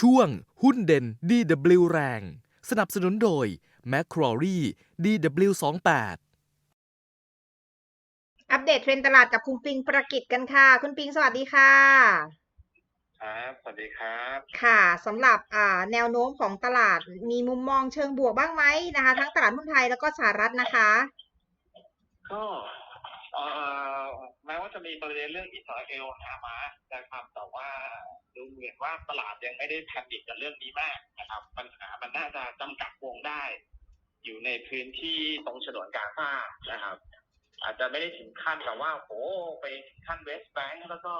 ช่วงหุ้นเด่น DW แรง สนับสนุนโดย m c q u a r i e DW28 อัปเดตเทรนด์ตลาดกับคุณปิงประกิตกันค่ะ คุณปิงสวัสดีค่ะ ครับ สวัสดีครับ ค่ะสำหรับอ่าแนวโน้มของตลาดมีมุมมองเชิงบวกบ้างไหมนะคะ ทั้งตลาดหุ้นไทยแล้วก็สหรัฐนะคะ ก็เอ่อ แม้ว่าจะมีประเด็นเรื่องอิสราเอลฮามาสนะครับ แต่ว่าดูเหมือนว่าตลาดยังไม่ได้แพนิคกับเรื่องนี้มากนะครับ ปัญหามันน่าจะจำกัดวงได้ อยู่ในพื้นที่ตรงฉนวนกาซานะครับ อาจจะไม่ได้ถึงขั้นแบบว่าโอ้ไปถึงขั้นเวสต์แบงก์แล้วก็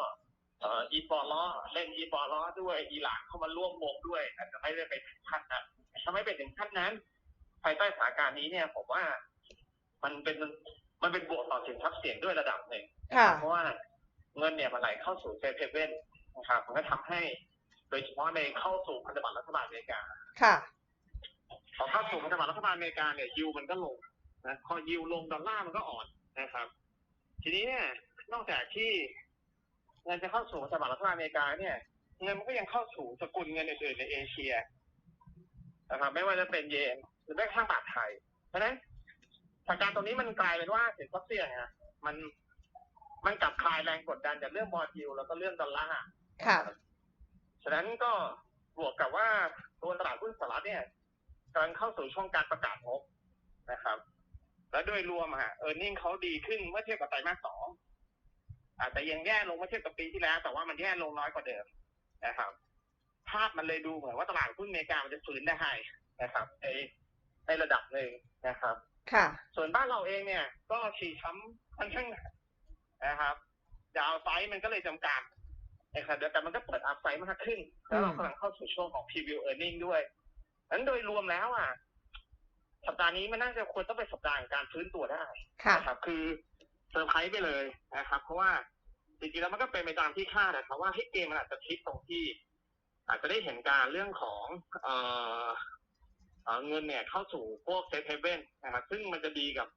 เอ่ออีปอลอเล่นอีปอลอด้วยอิหร่านเข้ามาร่วมวงด้วย อาจจะไม่ได้ไปถึงขั้นนั้นถ้าไม่ไปถึงขั้นนั้น ภายใต้สถานการณ์นี้เนี่ยผมว่ามันเป็น มันเป็นบวกต่อสินทรัพย์เสี่ยงด้วยระดับหนึ่งค่ะเพราะว่าเงินเนี่ยมันไหลเข้าสู่เซฟเฮเว่นนะครับมันก็ทำให้ โดยเฉพาะในเข้าสู่พันธบัตรรัฐบาลอเมริกาค่ะพอเข้าสู่พันธบัตรรัฐบาลอเมริกาเนี่ยยิวมันก็ลงนะพอยิวลงดอลลาร์มันก็อ่อนนะครับ ทีนี้เนี่ยนอกจากที่เงินจะเข้าสู่พันธบัตรรัฐบาลอเมริกาเนี่ยเงินมันก็ยังเข้าสู่สกุลเงินอื่นๆในเอเชียนะครับไม่ว่าจะเป็นเยนหรือแม้กระทั่งบาทไทย เพราะฉะนั้น สถานการณ์ตรงนี้มันกลายเป็นว่าสินทรัพย์เสี่ยงอะมันมันกลับคลายแรงกดดันจากเรื่องบอลยิวแล้วก็เรื่องดอลลาร์ค่ะฉะนั้นก็บวกกับว่าตัวตลาดหุ้นสหรัฐเนี่ยกำลังเข้าสู่ช่วงการประกาศงบนะครับ และโดยรวมอะเออร์เน็งเขาดีขึ้นเมื่อเทียบกับไตรมาสสองอาจจะยังแย่ลงเมื่อเทียบกับปีที่แล้ว แต่ว่ามันแย่ลงน้อยกว่าเดิมนะครับ ภาพมันเลยดูเหมือนว่าตลาดหุ้นอเมริกามันจะฟื้นได้นะครับในในระดับหนึ่งนะครับ ค่ะ ส่วนบ้านเราเองเนี่ย ก็ฉีดช้ำค่อนข้างหนักนะครับดาวไซด์มันก็เลยจำกัดนะครับเดียวกันมันก็เปิดอัพไซด์มากขึ้น แล้วเรากำลังเข้าสู่ช่วงของ preview earning ด้วยนั้นโดยรวมแล้วอะ สัปดาห์นี้มันน่าจะควรต้องเป็นสัปดาห์ของการฟื้นตัวได้ค่ะนะครับ คือเซอร์ไพรส์ไปเลยนะครับ เพราะว่าจริงๆแล้วมันก็เป็นไปตามที่คาดนะครับว่าให้เกมมันอาจจะพลิกตรงที่ อาจจะได้เห็นการเรื่องของ เอ่อ เอ่อเงินเนี่ยเข้าสู่พวกเซฟเฮเว่นนะครับ ซึ่งมันจะดีกับ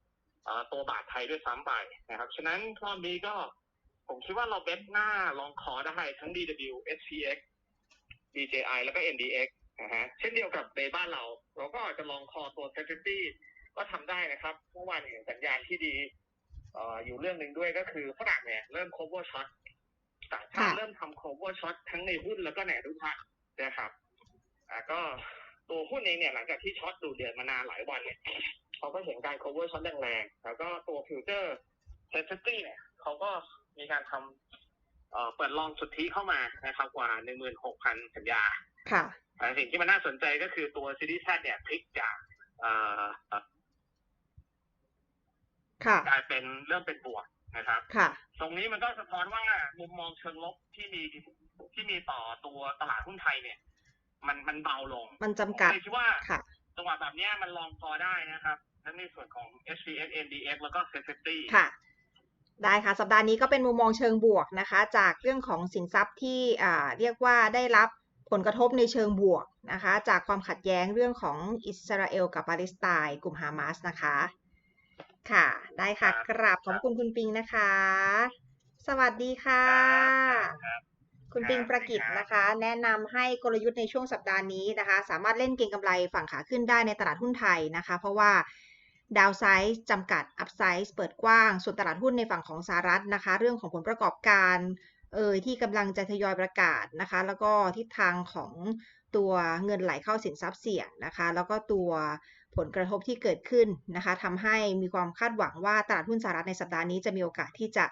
เอ่อตัวบาทไทยด้วยซ้ำไปนะครับ ฉะนั้นรอบนี้ก็ผมคิดว่าเราเบสหน้าลองคอได้ทั้ง DW SPX DJI แล้วก็ NDX นะฮะเช่นเดียวกับในบ้านเรา เราก็อาจจะลองคอตัว s e c u r i t y ก็ทำได้นะครับเมื่อวานเห็นสัญญาณที่ดีเอ่ออยู่เรื่องหนึ่งด้วยก็คือฝรั่งเนี่ยเริ่ม cover shot ต่างชาติค่ะเริ่มทำ cover shot ทั้งในหุ้นแล้วก็ในอนุพันธ์นะครับอ่าก็ ตัวหุ้นเองเนี่ยหลังจากที่ช็อตดูเดือนมานานหลายวันเนี่ยเขาก็เห็นการ cover shot แรงๆ แล้วก็ตัวฟิวเจอร์ s e c u r i t y เนี่ยเขาก็มีการทำเอ่อเปิดลองสุทธิเข้ามานะครับกว่า16,000สัญญา ค่ะแต่สิ่งที่มันน่าสนใจก็คือตัวซีรีส์แเนี่ยพลิกจากเอ่อเอ่อค่ะกลายเป็นเริ่มเป็นบวกนะครับค่ะ ตรงนี้มันก็สะท้อนว่ามุมมองเชิงลบที่มีที่มีต่อตัวตลาดหุ้นไทยเนี่ย มันมันเบาลงมันจำกัดผมเลยคิดว่าค่ะจังหวะแบบเนี้ยมันลองพอได้นะครับทั้งในส่วนของ SPX NDX แล้วก็ Safety ค่ะ ได้ค่ะ สัปดาห์นี้ก็เป็นมุมมองเชิงบวกนะคะ จากเรื่องของสินทรัพย์ที่อ่าเรียกว่าได้รับผลกระทบในเชิงบวกนะคะ จากความขัดแย้งเรื่องของอิสราเอลกับปาเลสไตน์กลุ่มฮามาสนะคะ ค่ะ ได้ค่ะครับกราบขอบคุณคุณปิงนะคะ สวัสดีค่ะ คุณปิงประกิตนะคะ แนะนำให้กลยุทธ์ในช่วงสัปดาห์นี้นะคะ สามารถเล่นเก็งกำไรฝั่งขาขึ้นได้ในตลาดหุ้นไทยนะคะ เพราะว่าดาวไซส์จำกัดอัพไซส์เปิดกว้าง ส่วนตลาดหุ้นในฝั่งของสหรัฐนะคะ เรื่องของผลประกอบการเอ่ยที่กำลังจะทยอยประกาศนะคะ แล้วก็ทิศทางของตัวเงินไหลเข้าสินทรัพย์เสี่ยงนะคะ แล้วก็ตัวผลกระทบที่เกิดขึ้นนะคะทำให้มีความคาดหวังว่าตลาดหุ้นสหรัฐในสัปดาห์นี้จะมีโอกาสที่จะ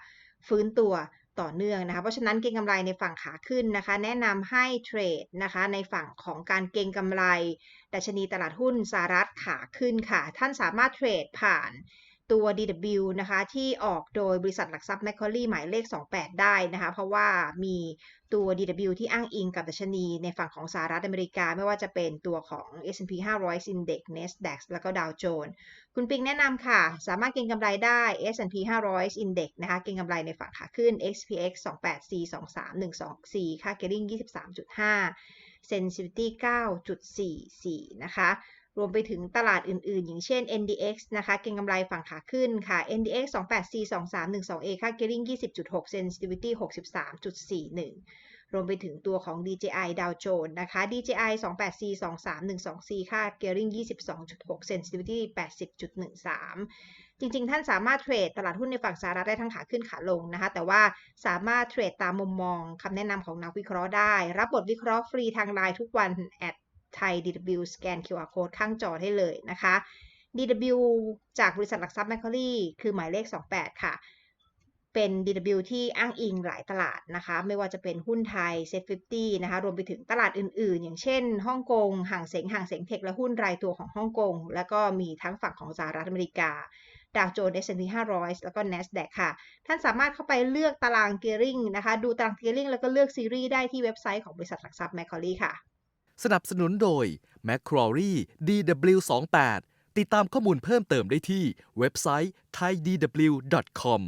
ฟื้นตัว ต่อเนื่องนะคะ เพราะฉะนั้นเก็งกำไรในฝั่งขาขึ้นนะคะ แนะนำให้เทรดนะคะในฝั่งของการเก็งกำไร ดัชนีตลาดหุ้นสหรัฐขาขึ้นค่ะ ท่านสามารถเทรดผ่าน ตัว DW นะคะที่ออกโดยบริษัทหลักทรัพย์ Macquarie หมายเลข 28 ได้นะคะเพราะว่ามีตัว DW ที่อ้างอิงกับดัชนีในฝั่งของสหรัฐอเมริกา ไม่ว่าจะเป็นตัวของ S&P 500 Index NASDAQ แล้วก็ Dow Jones คุณปิงแนะนำค่ะ สามารถเก็งกำไรได้ S&P 500 Index นะคะเก็งกำไรในฝั่งขาขึ้น XPX 28 C 23 1 2 C ค่า Gearing 23.5 Sensitivity 9.44 นะคะ รวมไปถึงตลาดอื่น ๆ อย่างเช่น NDX นะคะ เก็งกำไรฝั่งขาขึ้นค่ะ NDX 28 C 23 12 A ค่า Gearing 20.6 Sensitivity 63.41 รวมไปถึงตัวของ DJI ดาวโจนส์นะคะ DJI 28C 2312C ค่า gearing 22.6 sensitivity 80.13จริงๆ ท่านสามารถเทรดตลาดหุ้นในฝั่งสหรัฐได้ทั้งขาขึ้นขาลงนะคะ แต่ว่าสามารถเทรดตามมุมมองคำแนะนำของนักวิเคราะห์ได้ รับบทวิเคราะห์ฟรีทางไลน์ทุกวันแอด ไทย DW สแกน QR code ข้างจอได้เลยนะคะ DW จากบริษัทหลักทรัพย์แมคค r รีคือหมายเลข 28 ค่ะ เป็น DW ที่อ้างอิงหลายตลาดนะคะ ไม่ว่าจะเป็นหุ้นไทย Set 50 นะคะ รวมไปถึงตลาดอื่นๆ อย่างเช่นฮ่องกงห่างเสงห่างเสงเทคและหุ้นรายตัวของฮ่องกง แล้วก็มีทั้งฝั่งของสหรัฐอเมริกาดาวโจนส์ S&P 500 แล้วก็ NASDAQ ค่ะ ท่านสามารถเข้าไปเลือกตารางเกียร์ริงนะคะ ดูตารางเกียร์ริงแล้วก็เลือกซีรีส์ได้ที่เว็บไซต์ของบริษัทหลักทรัพย์แมคค r รีค่ะ สนับสนุนโดย Macquarie DW28 ติดตามข้อมูลเพิ่มเติมได้ที่เว็บไซต์ thaidw.com